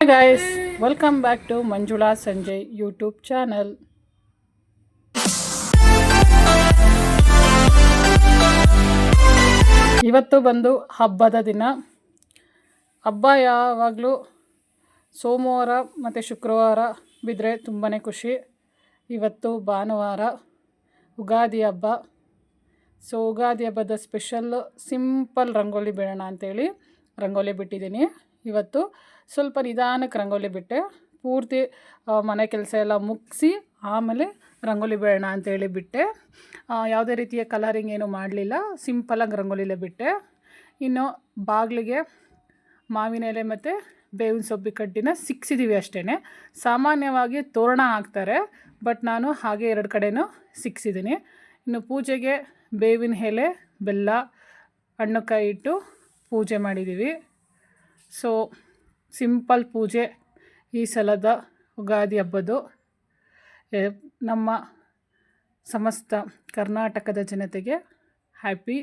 Hi welcome back to Manjula Sanjay YouTube channel. ಇವತ್ತು ಬಂದು ಹಬ್ಬದ ದಿನ. ಹಬ್ಬ ಯಾವಾಗಲೂ ಸೋಮವಾರ ಮತ್ತು ಶುಕ್ರವಾರ ಬಿದ್ದರೆ ತುಂಬಾ ಖುಷಿ. ಇವತ್ತು ಭಾನುವಾರ ಉಗಾದಿ ಹಬ್ಬ. ಸೊ ಉಗಾದಿ ಹಬ್ಬದ ಸ್ಪೆಷಲ್ ಸಿಂಪಲ್ ರಂಗೋಲಿ ಬಿಡೋಣ ಅಂತೇಳಿ ರಂಗೋಲಿ ಬಿಟ್ಟಿದ್ದೀನಿ. ಇವತ್ತು ಸ್ವಲ್ಪ ನಿಧಾನಕ್ಕೆ ರಂಗೋಲಿ ಬಿಟ್ಟೆ ಪೂರ್ತಿ ಮನೆ ಕೆಲಸ ಎಲ್ಲ ಮುಗಿಸಿ ಆಮೇಲೆ ರಂಗೋಲಿ ಬೇಡೋಣ ಅಂತೇಳಿ ಬಿಟ್ಟೆ. ಯಾವುದೇ ರೀತಿಯ ಕಲರಿಂಗ್ ಏನು ಮಾಡಲಿಲ್ಲ. ಸಿಂಪಲಾಗಿ ರಂಗೋಲಿಲೇ ಬಿಟ್ಟೆ. ಇನ್ನು ಬಾಗಿಲಿಗೆ ಮಾವಿನ ಎಲೆ ಮತ್ತು ಬೇವಿನ ಸೊಪ್ಪಿ ಕಡ್ಡಿನ ಸಿಕ್ಸಿದ್ದೀವಿ ಅಷ್ಟೇ ಸಾಮಾನ್ಯವಾಗಿ ತೋರಣ ಹಾಕ್ತಾರೆ, ಬಟ್ ನಾನು ಹಾಗೆ ಎರಡು ಕಡೆನೂ ಸಿಕ್ಸಿದ್ದೀನಿ ಇನ್ನು ಪೂಜೆಗೆ ಬೇವಿನ ಎಲೆ, ಬೆಲ್ಲ ಹಣ್ಣು ಕಾಯಿ ಇಟ್ಟು ಪೂಜೆ ಮಾಡಿದ್ದೀವಿ ಸೊ ಸಿಂಪಲ್ ಪೂಜೆ ಈ ಸಲದ ಉಗಾದಿ ಹಬ್ಬದ್ದು ನಮ್ಮ ಸಮಸ್ತ ಕರ್ನಾಟಕದ ಜನತೆಗೆ ಹ್ಯಾಪಿ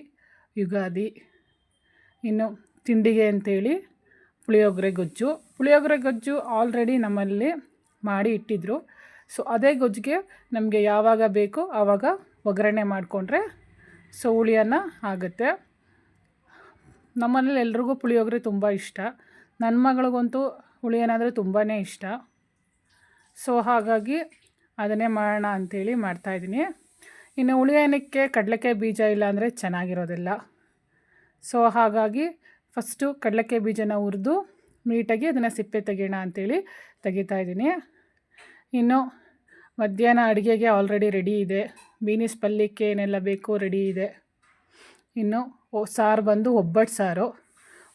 ಯುಗಾದಿ. ಇನ್ನು ತಿಂಡಿಗೆ ಅಂತೇಳಿ ಪುಳಿಯೋಗರೆ ಗೊಜ್ಜು. ಪುಳಿಯೋಗರೆ ಗೊಜ್ಜು ಆಲ್ರೆಡಿ ನಮ್ಮಲ್ಲಿ ಮಾಡಿ ಇಟ್ಟಿದ್ದರು ಸೊ ಅದೇ ಗೊಜ್ಜಿಗೆ ನಮಗೆ ಯಾವಾಗ ಬೇಕೋ ಆವಾಗ ಒಗ್ಗರಣೆ ಮಾಡಿಕೊಂಡ್ರೆ ಸೊ ಹುಳಿಯನ್ನು ಆಗುತ್ತೆ. ನಮ್ಮಲ್ಲಿ ಎಲ್ರಿಗೂ ಪುಳಿಯೋಗರೆ ತುಂಬ ಇಷ್ಟ. ನನ್ನ ಮಗಳಿಗಂತೂ ಹುಳಿ ಏನಾದರೂ ತುಂಬಾ ಇಷ್ಟ. ಸೊ, ಹಾಗಾಗಿ ಅದನ್ನೇ ಮಾಡೋಣ ಅಂಥೇಳಿ ಮಾಡ್ತಾಯಿದ್ದೀನಿ ಇನ್ನು ಹುಳಿ ಏನಕ್ಕೆ ಕಡಲೆಕಾಯಿ ಬೀಜ ಇಲ್ಲ ಅಂದರೆ ಚೆನ್ನಾಗಿರೋದಿಲ್ಲ. ಸೊ, ಹಾಗಾಗಿ ಫಸ್ಟು ಕಡಲೆಕಾಯಿ ಬೀಜನ ಹುರಿದು ನೀಟಾಗಿ ಅದನ್ನು ಸಿಪ್ಪೆ ತೆಗೆಯೋಣ ಅಂಥೇಳಿ ತೆಗಿತಾಯಿದ್ದೀನಿ ಇನ್ನು ಮಧ್ಯಾಹ್ನ ಅಡುಗೆಗೆ ಆಲ್ರೆಡಿ ರೆಡಿ ಇದೆ. ಬೀನಿಸ್ ಪಲ್ಯಕ್ಕೆ ಏನೆಲ್ಲ ಬೇಕು ರೆಡಿ ಇದೆ. ಇನ್ನು ಸಾರು ಬಂದು ಒಬ್ಬಟ್ಟು ಸಾರು.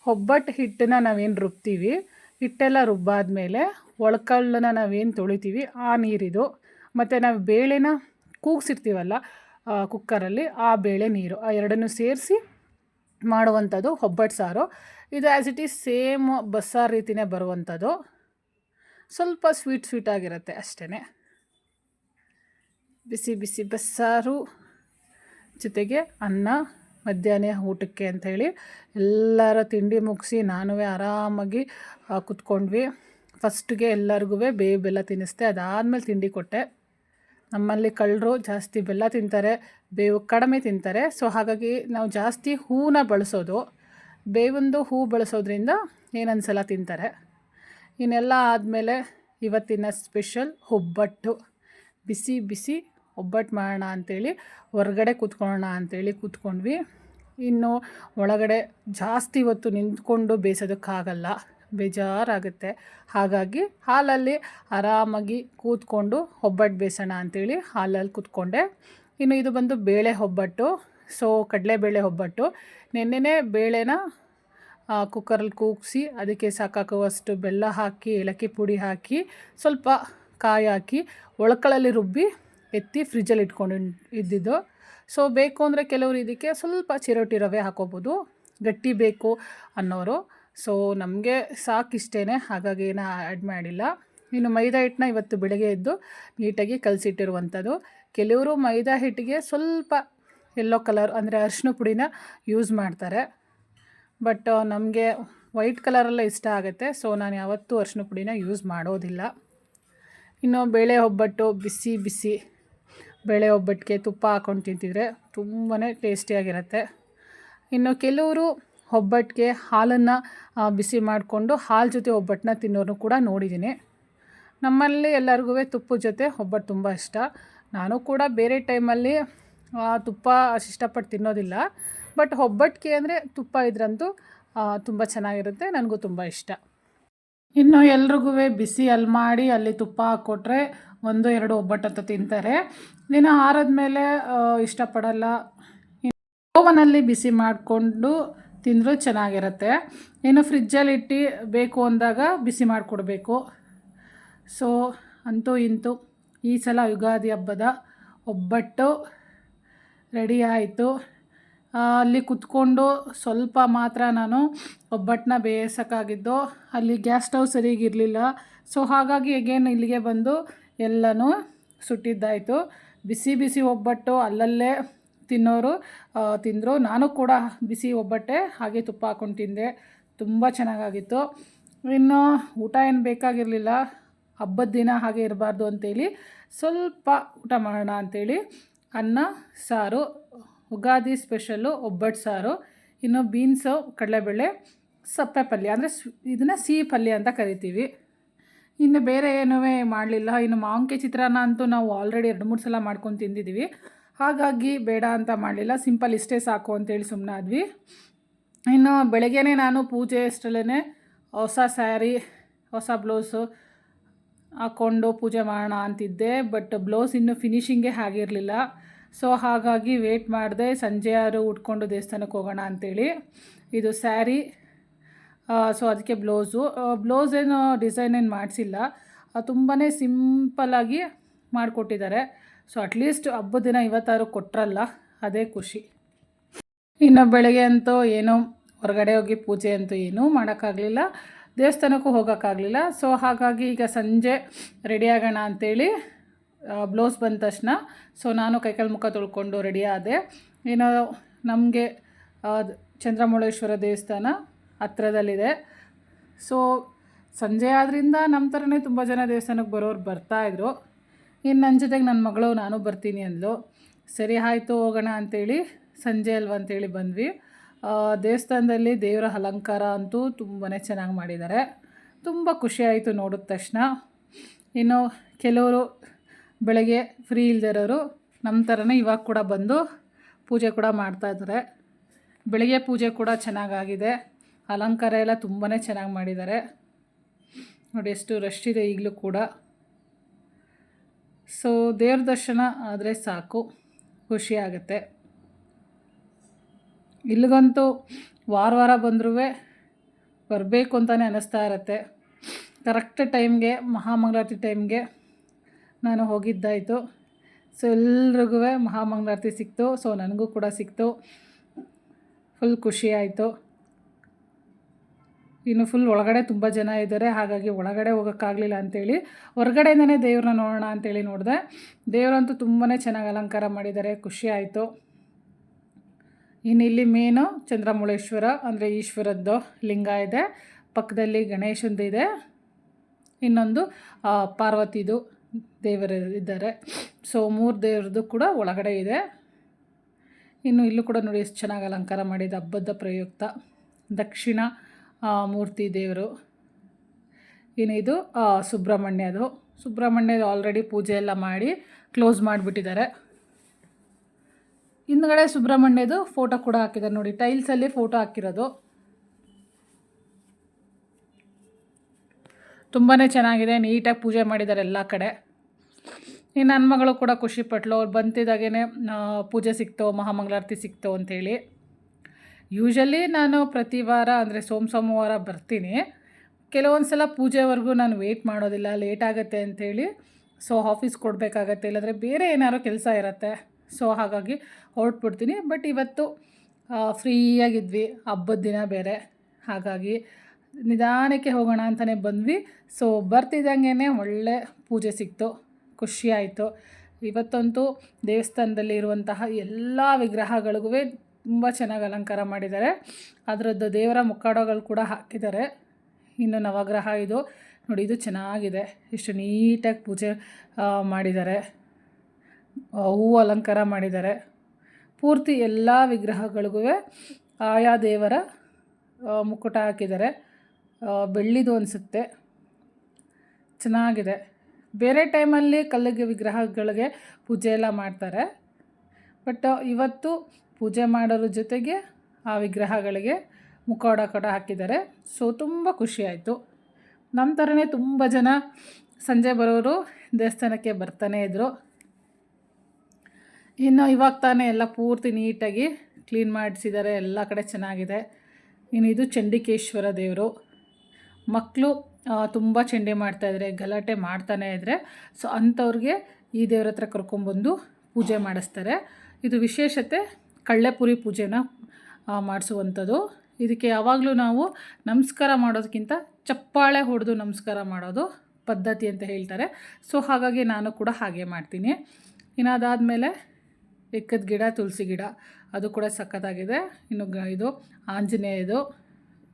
ಒಬ್ಬಟ್ಟು ಹಿಟ್ಟನ್ನ ನಾವೇನು ರುಬ್ತೀವಿ, ಹಿಟ್ಟೆಲ್ಲ ರುಬ್ಬಾದ್ಮೇಲೆ ಒಳಕಲ್ಲನ್ನ ನಾವೇನು ತೊಳಿತೀವಿ, ಆ ನೀರಿದು. ಮತ್ತು ನಾವು ಬೇಳೆನ ಕೂಗಿಸಿರ್ತೀವಲ್ಲ ಕುಕ್ಕರಲ್ಲಿ ಆ ಬೇಳೆ ನೀರು, ಆ ಎರಡನ್ನೂ ಸೇರಿಸಿ ಮಾಡುವಂಥದ್ದು ಒಬ್ಬಟ್ಟು ಸಾರು. ಇದು ಆ್ಯಸ್ ಇಟ್ ಈಸ್ ಸೇಮ್ ಬಸ್ಸಾರು ರೀತಿಯೇ ಬರುವಂಥದ್ದು. ಸ್ವಲ್ಪ ಸ್ವೀಟ್ ಸ್ವೀಟ್ ಆಗಿರುತ್ತೆ ಅಷ್ಟೇ ಬಿಸಿ ಬಿಸಿ ಬಸ್ಸಾರು ಜೊತೆಗೆ ಅನ್ನ ಮಧ್ಯಾಹ್ನ ಊಟಕ್ಕೆ ಅಂಥೇಳಿ ಎಲ್ಲರ ತಿಂಡಿ ಮುಗಿಸಿ ನಾನು ಆರಾಮಾಗಿ ಕುತ್ಕೊಂಡ್ವಿ. ಫಸ್ಟ್ಗೆ ಎಲ್ಲರಿಗೂ ಬೇವು ಬೆಲ್ಲ ತಿನ್ನಿಸ್ದೆ. ಅದಾದಮೇಲೆ ತಿಂಡಿ ಕೊಟ್ಟೆ. ನಮ್ಮಲ್ಲಿ ಕಳ್ಳರು ಜಾಸ್ತಿ ಬೆಲ್ಲ ತಿಂತಾರೆ, ಬೇವು ಕಡಿಮೆ ತಿಂತಾರೆ. ಸೊ ಹಾಗಾಗಿ ನಾವು ಜಾಸ್ತಿ ಹೂವನ್ನ ಬಳಸೋದು. ಬೇವೊಂದು ಹೂ ಬಳಸೋದ್ರಿಂದ ಏನನ್ಸಲ ತಿಂತಾರೆ. ಇನ್ನೆಲ್ಲ ಆದಮೇಲೆ ಇವತ್ತಿನ ಸ್ಪೆಷಲ್ ಒಬ್ಬಟ್ಟು. ಬಿಸಿ ಬಿಸಿ ಒಬ್ಬಟ್ಟು ಮಾಡೋಣ ಅಂಥೇಳಿ ಹೊರಗಡೆ ಕೂತ್ಕೊಳ್ಳೋಣ ಅಂಥೇಳಿ ಕೂತ್ಕೊಂಡ್ವಿ. ಇನ್ನು ಒಳಗಡೆ ಜಾಸ್ತಿ ಹೊತ್ತು ನಿಂತ್ಕೊಂಡು ಬೇಯಿಸೋದಕ್ಕಾಗಲ್ಲ ಬೇಜಾರಾಗುತ್ತೆ. ಹಾಗಾಗಿ ಹಾಲಲ್ಲಿ ಆರಾಮಾಗಿ ಕೂತ್ಕೊಂಡು ಒಬ್ಬಟ್ಟು ಬೇಯಿಸೋಣ ಅಂಥೇಳಿ ಹಾಲಲ್ಲಿ ಕೂತ್ಕೊಂಡೆ. ಇನ್ನು ಇದು ಬಂದು ಬೇಳೆ ಒಬ್ಬಟ್ಟು, ಸೊ ಕಡಲೆಬೇಳೆ ಒಬ್ಬಟ್ಟು. ನೆನ್ನೆನೇ ಬೇಳೆನ ಕುಕ್ಕರಲ್ಲಿ ಕೂಗಿಸಿ ಅದಕ್ಕೆ ಸಾಕಾಗುವಷ್ಟು ಬೆಲ್ಲ ಹಾಕಿ, ಏಲಕ್ಕಿ ಪುಡಿ ಹಾಕಿ, ಸ್ವಲ್ಪ ಕಾಯಿ ಹಾಕಿ ಒಳಕಳಲ್ಲಿ ರುಬ್ಬಿ ಎತ್ತಿ ಫ್ರಿಜ್ಜಲ್ಲಿ ಇಟ್ಕೊಂಡು ಇದ್ದಿದ್ದು. ಸೊ ಬೇಕು ಅಂದರೆ ಕೆಲವರು ಇದಕ್ಕೆ ಸ್ವಲ್ಪ ಚಿರೋಟಿ ರವೆ ಹಾಕೋಬೋದು. ಗಟ್ಟಿ ಬೇಕು ಅನ್ನೋರು. ಸೊ ನಮಗೆ ಸಾಕಿಷ್ಟೇ ಹಾಗಾಗಿ ಏನು ಆ್ಯಡ್ ಮಾಡಿಲ್ಲ. ಇನ್ನು ಮೈದಾ ಹಿಟ್ಟನ್ನ ಇವತ್ತು ಬೆಳಗ್ಗೆ ಎದ್ದು ನೀಟಾಗಿ ಕಲಸಿಟ್ಟಿರುವಂಥದ್ದು. ಕೆಲವರು ಮೈದಾ ಹಿಟ್ಟಿಗೆ ಸ್ವಲ್ಪ ಎಲ್ಲೋ ಕಲರ್ ಅಂದರೆ ಅರಿಶಿನ ಪುಡಿನ ಯೂಸ್ ಮಾಡ್ತಾರೆ. ಬಟ್ ನಮಗೆ ವೈಟ್ ಕಲರೆಲ್ಲ ಇಷ್ಟ ಆಗುತ್ತೆ. ಸೊ ನಾನು ಯಾವತ್ತೂ ಅರಿಶಿನ ಪುಡಿನ ಯೂಸ್ ಮಾಡೋದಿಲ್ಲ. ಇನ್ನು ಬೇಳೆ ಒಬ್ಬಟ್ಟು ಬಿಸಿ ಬಿಸಿ ಬೇಳೆ ಒಬ್ಬಟ್ಟಿಗೆ ತುಪ್ಪ ಹಾಕ್ಕೊಂಡು ತಿಂತಿದ್ರೆ ತುಂಬಾ ಟೇಸ್ಟಿಯಾಗಿರುತ್ತೆ ಇನ್ನು ಕೆಲವರು ಒಬ್ಬಟ್ಟಿಗೆ ಹಾಲನ್ನು ಬಿಸಿ ಮಾಡಿಕೊಂಡು ಹಾಲು ಜೊತೆ ಒಬ್ಬಟ್ಟನ್ನ ತಿನ್ನೋರು ಕೂಡ ನೋಡಿದ್ದೀನಿ. ನಮ್ಮಲ್ಲಿ ಎಲ್ಲರಿಗೂ ತುಪ್ಪದ ಜೊತೆ ಒಬ್ಬಟ್ಟು ತುಂಬ ಇಷ್ಟ. ನಾನು ಕೂಡ ಬೇರೆ ಟೈಮಲ್ಲಿ ತುಪ್ಪ ಅಷ್ಟು ಇಷ್ಟಪಟ್ಟು ತಿನ್ನೋದಿಲ್ಲ. ಬಟ್ ಒಬ್ಬಟ್ಟಿಗೆ ಅಂದರೆ ತುಪ್ಪ ಇದ್ರಂತೂ ತುಂಬ ಚೆನ್ನಾಗಿರುತ್ತೆ, ನನಗೂ ತುಂಬ ಇಷ್ಟ. ಇನ್ನು ಎಲ್ರಿಗೂ ಬಿಸಿ ಅಲ್ಲಿ ಮಾಡಿ ಅಲ್ಲಿ ತುಪ್ಪ ಹಾಕ್ಕೊಟ್ರೆ ಒಂದು, ಎರಡು ಒಬ್ಬಟ್ಟು ಅಂತ ತಿಂತಾರೆ. ದಿನ ಆರದ್ಮೇಲೆ ಇಷ್ಟಪಡಲ್ಲ. ಓವನಲ್ಲಿ ಬಿಸಿ ಮಾಡಿಕೊಂಡು ತಿಂದರೂ ಚೆನ್ನಾಗಿರುತ್ತೆ. ಇನ್ನು ಫ್ರಿಜ್ಜಲ್ಲಿ ಇಟ್ಟು ಬೇಕು ಅಂದಾಗ ಬಿಸಿ ಮಾಡಿಕೊಡ್ಬೇಕು. ಸೊ, ಅಂತೂ ಇಂತೂ ಈ ಸಲ ಯುಗಾದಿ ಹಬ್ಬದ ಒಬ್ಬಟ್ಟು ರೆಡಿ ಆಯಿತು. ಅಲ್ಲಿ ಕುತ್ಕೊಂಡು ಸ್ವಲ್ಪ ಮಾತ್ರ ನಾನು ಒಬ್ಬಟ್ಟನ್ನ ಬೇಯಿಸೋಕ್ಕಾಗಿದ್ದು, ಅಲ್ಲಿ ಗ್ಯಾಸ್ ಸ್ಟವ್ ಸರಿಗಿರಲಿಲ್ಲ ಸೊ, ಹಾಗಾಗಿ ಅಗೇನ್ ಇಲ್ಲಿಗೆ ಬಂದು ಎಲ್ಲನೂ ಸುಟ್ಟಿದ್ದಾಯಿತು. ಬಿಸಿ ಬಿಸಿ ಒಬ್ಬಟ್ಟು ಅಲ್ಲಲ್ಲೇ ತಿನ್ನೋರು ತಿಂದರು. ನಾನು ಕೂಡ ಬಿಸಿ ಒಬ್ಬಟ್ಟೆ ಹಾಗೆ ತುಪ್ಪ ಹಾಕೊಂಡು ತಿಂದೆ. ತುಂಬ ಚೆನ್ನಾಗಾಗಿತ್ತು. ಇನ್ನು ಊಟ ಏನು ಬೇಕಾಗಿರಲಿಲ್ಲ. ಹಬ್ಬದ ದಿನ ಹಾಗೆ ಇರಬಾರ್ದು ಅಂತೇಳಿ ಸ್ವಲ್ಪ ಊಟ ಮಾಡೋಣ ಅಂಥೇಳಿ ಅನ್ನ, ಸಾರು, ಉಗಾದಿ ಸ್ಪೆಷಲ್ಲು, ಒಬ್ಬಟ್ಟು ಸಾರು, ಇನ್ನು ಬೀನ್ಸು, ಕಡಲೆಬೇಳೆ, ಸಪ್ಪೆ ಪಲ್ಯ. ಅಂದರೆ ಇದನ್ನು ಸಿಹಿ ಪಲ್ಯ ಅಂತ ಕರಿತೀವಿ. ಇನ್ನು ಬೇರೆ ಏನೂ ಮಾಡಲಿಲ್ಲ. ಇನ್ನು ಮಾವಿನಕಾಯಿ ಚಿತ್ರಾನ್ನ ಅಂತೂ ನಾವು ಆಲ್ರೆಡಿ ಎರಡು ಮೂರು ಸಲ ಮಾಡ್ಕೊಂಡು ತಿಂದಿದ್ದೀವಿ. ಹಾಗಾಗಿ ಬೇಡ ಅಂತ ಮಾಡಲಿಲ್ಲ. ಸಿಂಪಲ್ ಇಷ್ಟೇ ಸಾಕು ಅಂತೇಳಿ ಸುಮ್ಮನೆ ಆದ್ವಿ. ಇನ್ನು ಬೆಳಗ್ಗೆನೇ ನಾನು ಪೂಜೆ ಅಷ್ಟರಲ್ಲೇ ಹೊಸ ಸ್ಯಾರಿ ಹೊಸ ಬ್ಲೌಸು ಹಾಕ್ಕೊಂಡು ಪೂಜೆ ಮಾಡೋಣ ಅಂತಿದ್ದೆ. ಬಟ್ ಬ್ಲೌಸ್ ಇನ್ನೂ ಫಿನಿಷಿಂಗೇ ಆಗಿರಲಿಲ್ಲ. ಸೊ ಹಾಗಾಗಿ ವೇಟ್ ಮಾಡಿದೆ ಸಂಜೆ ಯಾರು ಉಟ್ಕೊಂಡು ದೇವಸ್ಥಾನಕ್ಕೆ ಹೋಗೋಣ ಅಂಥೇಳಿ ಇದು ಸ್ಯಾರಿ ಸೊ ಅದಕ್ಕೆ ಬ್ಲೌಸು ಬ್ಲೌಸ್ ಏನು ಡಿಸೈನ್ ಏನು ಮಾಡಿಸಿಲ್ಲ. ತುಂಬಾ ಸಿಂಪಲ್ಲಾಗಿ ಮಾಡಿಕೊಟ್ಟಿದ್ದಾರೆ. ಸೊ ಅಟ್ಲೀಸ್ಟ್ ಹಬ್ಬದ ದಿನ ಇವತ್ತಾರು ಕೊಟ್ಟರಲ್ಲ ಅದೇ ಖುಷಿ. ಇನ್ನು ಬೆಳಗ್ಗೆ ಅಂತೂ ಏನೋ, ಹೊರಗಡೆ ಹೋಗಿ ಪೂಜೆ ಅಂತೂ ಏನೂ ಮಾಡೋಕ್ಕಾಗಲಿಲ್ಲ. ದೇವಸ್ಥಾನಕ್ಕೂ ಹೋಗೋಕ್ಕಾಗಲಿಲ್ಲ. ಸೊ ಹಾಗಾಗಿ ಈಗ ಸಂಜೆ ರೆಡಿ ಆಗೋಣ ಅಂಥೇಳಿ ಬ್ಲೌಸ್ ಬಂದ ತಕ್ಷಣ ಸೊ ನಾನು ಕೈಕಾಲು ಮುಖ ತೊಳ್ಕೊಂಡು ರೆಡಿ ಆದೆ. ಏನೋ ನಮಗೆ ಚಂದ್ರಮೌಳೇಶ್ವರ ದೇವಸ್ಥಾನ ಹತ್ರದಲ್ಲಿದೆ. ಸೊ ಸಂಜೆ ಆದ್ದರಿಂದ ನಮ್ಮ ಥರನೇ ತುಂಬ ಜನ ದೇವಸ್ಥಾನಕ್ಕೆ ಬರೋರು ಬರ್ತಾಯಿದ್ರು ಇನ್ನು ನನ್ನ ಜೊತೆಗೆ ನನ್ನ ಮಗಳು, ನಾನು ಬರ್ತೀನಿ ಅಂದಳು ಸರಿ, ಆಯಿತು, ಹೋಗೋಣ ಅಂಥೇಳಿ ಸಂಜೆ ಅಲ್ವ ಅಂತೇಳಿ ಬಂದ್ವಿ. ದೇವಸ್ಥಾನದಲ್ಲಿ ದೇವರ ಅಲಂಕಾರ ಅಂತೂ ತುಂಬಾ ಚೆನ್ನಾಗಿ ಮಾಡಿದ್ದಾರೆ ತುಂಬ ಖುಷಿಯಾಯಿತು ನೋಡಿದ ತಕ್ಷಣ. ಇನ್ನು ಕೆಲವರು ಬೆಳಗ್ಗೆ ಫ್ರೀ ಇಲ್ದಿರೋರು ನಮ್ಮ ಥರನೇ ಇವಾಗ ಕೂಡ ಬಂದು ಪೂಜೆ ಕೂಡ ಮಾಡ್ತಾಯಿದ್ದಾರೆ ಬೆಳಗ್ಗೆ ಪೂಜೆ ಕೂಡ ಚೆನ್ನಾಗಾಗಿದೆ ಅಲಂಕಾರ ಎಲ್ಲ ತುಂಬಾ ಚೆನ್ನಾಗಿ ಮಾಡಿದ್ದಾರೆ. ನೋಡಿ ಎಷ್ಟು ರಶ್ ಇದೆ ಈಗಲೂ ಕೂಡ. ಸೊ ದೇವ್ರ ದರ್ಶನ ಆದರೆ ಸಾಕು, ಖುಷಿ ಆಗುತ್ತೆ. ಇಲ್ಲಿಗಂತೂ ವಾರ ವಾರ ಬಂದರೂ ಬರಬೇಕು ಅಂತಲೇ ಅನ್ನಿಸ್ತಾ ಇರತ್ತೆ. ಕರೆಕ್ಟ್ ಟೈಮ್ಗೆ ಮಹಾಮಂಗಳಾರತಿ ಟೈಮ್ಗೆ ನಾನು ಹೋಗಿದ್ದಾಯಿತು. ಸೊ ಎಲ್ರಿಗೂ ಮಹಾಮಂಗಳಾರತಿ ಸಿಕ್ತು. ಸೊ ನನಗೂ ಕೂಡ ಸಿಕ್ತು. ಫುಲ್ ಖುಷಿ ಆಯಿತು. ಇನ್ನು ಫುಲ್ ಒಳಗಡೆ ತುಂಬ ಜನ ಇದ್ದಾರೆ. ಹಾಗಾಗಿ ಒಳಗಡೆ ಹೋಗೋಕ್ಕಾಗಲಿಲ್ಲ ಅಂಥೇಳಿ ಹೊರಗಡೆಯಿಂದನೇ ದೇವ್ರನ್ನ ನೋಡೋಣ ಅಂತೇಳಿ ನೋಡಿದೆ. ದೇವರಂತೂ ತುಂಬಾ ಚೆನ್ನಾಗಿ ಅಲಂಕಾರ ಮಾಡಿದ್ದಾರೆ. ಖುಷಿ ಆಯಿತು. ಇನ್ನು ಇಲ್ಲಿ ಮೇನು ಚಂದ್ರಮೌಳೇಶ್ವರ ಅಂದರೆ ಈಶ್ವರದ್ದು ಲಿಂಗ ಇದೆ. ಪಕ್ಕದಲ್ಲಿ ಗಣೇಶಂದು ಇದೆ. ಇನ್ನೊಂದು ಪಾರ್ವತಿದು ದೇವರು ಇದ್ದಾರೆ. ಸೊ ಮೂರು ದೇವ್ರದ್ದು ಕೂಡ ಒಳಗಡೆ ಇದೆ. ಇನ್ನು ಇಲ್ಲೂ ಕೂಡ ನೋಡಿ, ಎಷ್ಟು ಚೆನ್ನಾಗಿ ಅಲಂಕಾರ ಮಾಡಿದೆ ಹಬ್ಬದ ಪ್ರಯುಕ್ತ. ದಕ್ಷಿಣ ಮೂರ್ತಿ ದೇವರು. ಇನ್ನು ಇದು ಸುಬ್ರಹ್ಮಣ್ಯದು. ಸುಬ್ರಹ್ಮಣ್ಯದು ಆಲ್ರೆಡಿ ಪೂಜೆ ಎಲ್ಲ ಮಾಡಿ ಕ್ಲೋಸ್ ಮಾಡಿಬಿಟ್ಟಿದ್ದಾರೆ. ಹಿಂದ್ಗಡೆ ಸುಬ್ರಹ್ಮಣ್ಯದು ಫೋಟೋ ಕೂಡ ಹಾಕಿದ್ದಾರೆ ನೋಡಿ ಟೈಲ್ಸಲ್ಲಿ ಫೋಟೋ ಹಾಕಿರೋದು. ತುಂಬಾ ಚೆನ್ನಾಗಿದೆ ನೀಟಾಗಿ ಪೂಜೆ ಮಾಡಿದ್ದಾರೆ ಎಲ್ಲ ಕಡೆ. ಈ ನನ್ನ ಮಗಳು ಕೂಡ ಖುಷಿಪಟ್ಲು ಅವ್ರು ಬಂತಿದ್ದಾಗೇ ಪೂಜೆ ಸಿಕ್ತು, ಮಹಾಮಂಗಳಾರತಿ ಸಿಕ್ತು ಅಂಥೇಳಿ ಯೂಶಲಿ ನಾನು ಪ್ರತಿ ವಾರ ಅಂದರೆ ಸೋಮ ಸೋಮವಾರ ಬರ್ತೀನಿ. ಕೆಲವೊಂದು ಸಲ ಪೂಜೆವರೆಗೂ ನಾನು ವೆಯ್ಟ್ ಮಾಡೋದಿಲ್ಲ ಲೇಟ್ ಆಗುತ್ತೆ ಅಂಥೇಳಿ ಸೊ ಆಫೀಸ್ ಕೊಡಬೇಕಾಗತ್ತೆ, ಇಲ್ಲಾಂದರೆ ಬೇರೆ ಏನಾದ್ರು ಕೆಲಸ ಇರುತ್ತೆ. ಸೊ ಹಾಗಾಗಿ ಹೊರಟ್ಬಿಡ್ತೀನಿ. ಬಟ್ ಇವತ್ತು ಫ್ರೀಯಾಗಿದ್ವಿ ಹಬ್ಬದ ದಿನ ಬೇರೆ. ಹಾಗಾಗಿ ನಿಧಾನಕ್ಕೆ ಹೋಗೋಣ ಅಂತಲೇ ಬಂದ್ವಿ. ಸೊ ಬರ್ತಿದ್ದಂಗೆ ಒಳ್ಳೆ ಪೂಜೆ ಸಿಕ್ತು. ಖುಷಿಯಾಯಿತು ಇವತ್ತಂತೂ ದೇವಸ್ಥಾನದಲ್ಲಿ ಇರುವಂತಹ ಎಲ್ಲ ವಿಗ್ರಹಗಳಿಗೂ ತುಂಬ ಚೆನ್ನಾಗಿ ಅಲಂಕಾರ ಮಾಡಿದ್ದಾರೆ. ಅದರದ್ದು ದೇವರ ಮುಕ್ಕಾಡೋಗಳು ಕೂಡ ಹಾಕಿದ್ದಾರೆ. ಇನ್ನು ನವಗ್ರಹ ಇದು ನೋಡಿ, ಇದು ಚೆನ್ನಾಗಿದೆ. ಇಷ್ಟು ನೀಟಾಗಿ ಪೂಜೆ ಮಾಡಿದ್ದಾರೆ. ಹೂವು ಅಲಂಕಾರ ಮಾಡಿದ್ದಾರೆ. ಪೂರ್ತಿ ಎಲ್ಲ ವಿಗ್ರಹಗಳಿಗೂ ಆಯಾ ದೇವರ ಮುಕ್ಕುಟ ಹಾಕಿದ್ದಾರೆ. ಬೆಳ್ಳಿದು ಅನಿಸುತ್ತೆ. ಚೆನ್ನಾಗಿದೆ. ಬೇರೆ ಟೈಮಲ್ಲಿ ಕಲ್ಲಿಗೆ ವಿಗ್ರಹಗಳಿಗೆ ಪೂಜೆ ಎಲ್ಲ ಮಾಡ್ತಾರೆ. ಬಟ್ ಇವತ್ತು ಪೂಜೆ ಮಾಡೋರ ಜೊತೆಗೆ ಆ ವಿಗ್ರಹಗಳಿಗೆ ಮುಖವಾಡ ಕಡ ಹಾಕಿದ್ದಾರೆ. ಸೊ ತುಂಬ ಖುಷಿಯಾಯಿತು ನಮ್ಮ ಥರನೇ ತುಂಬ ಜನ ಸಂಜೆ ಬರೋರು ದೇವಸ್ಥಾನಕ್ಕೆ ಬರ್ತಾನೇ ಇದ್ದರು ಇನ್ನು ಇವಾಗ ತಾನೇ ಎಲ್ಲ ಪೂರ್ತಿ ನೀಟಾಗಿ ಕ್ಲೀನ್ ಮಾಡಿಸಿದ್ದಾರೆ. ಎಲ್ಲ ಕಡೆ ಚೆನ್ನಾಗಿದೆ. ಇನ್ನು ಇದು ಚಂಡಿಕೇಶ್ವರ ದೇವರು. ಮಕ್ಕಳು ತುಂಬ ಚಂಡಿ ಮಾಡ್ತಾಯಿದ್ರೆ ಗಲಾಟೆ ಮಾಡ್ತಾನೆ ಇದ್ದರೆ ಸೊ ಅಂಥವ್ರಿಗೆ ಈ ದೇವ್ರ ಹತ್ರ ಕರ್ಕೊಂಬಂದು ಪೂಜೆ ಮಾಡಿಸ್ತಾರೆ. ಇದು ವಿಶೇಷತೆ ಕಳ್ಳೆಪುರಿ ಪೂಜೆನ ಮಾಡಿಸುವಂಥದ್ದು. ಇದಕ್ಕೆ ಯಾವಾಗಲೂ ನಾವು ನಮಸ್ಕಾರ ಮಾಡೋದಕ್ಕಿಂತ ಚಪ್ಪಾಳೆ ಹೊಡೆದು ನಮಸ್ಕಾರ ಮಾಡೋದು ಪದ್ಧತಿ ಅಂತ ಹೇಳ್ತಾರೆ. ಸೊ, ಹಾಗಾಗಿ ನಾನು ಕೂಡ ಹಾಗೆ ಮಾಡ್ತೀನಿ. ಇನ್ನು ಅದಾದಮೇಲೆ ಎಕ್ಕದ ಗಿಡ ತುಳಸಿ ಗಿಡ, ಅದು ಕೂಡ ಸಖತ್ತಾಗಿದೆ. ಇನ್ನು ಇದು ಆಂಜನೇಯದು.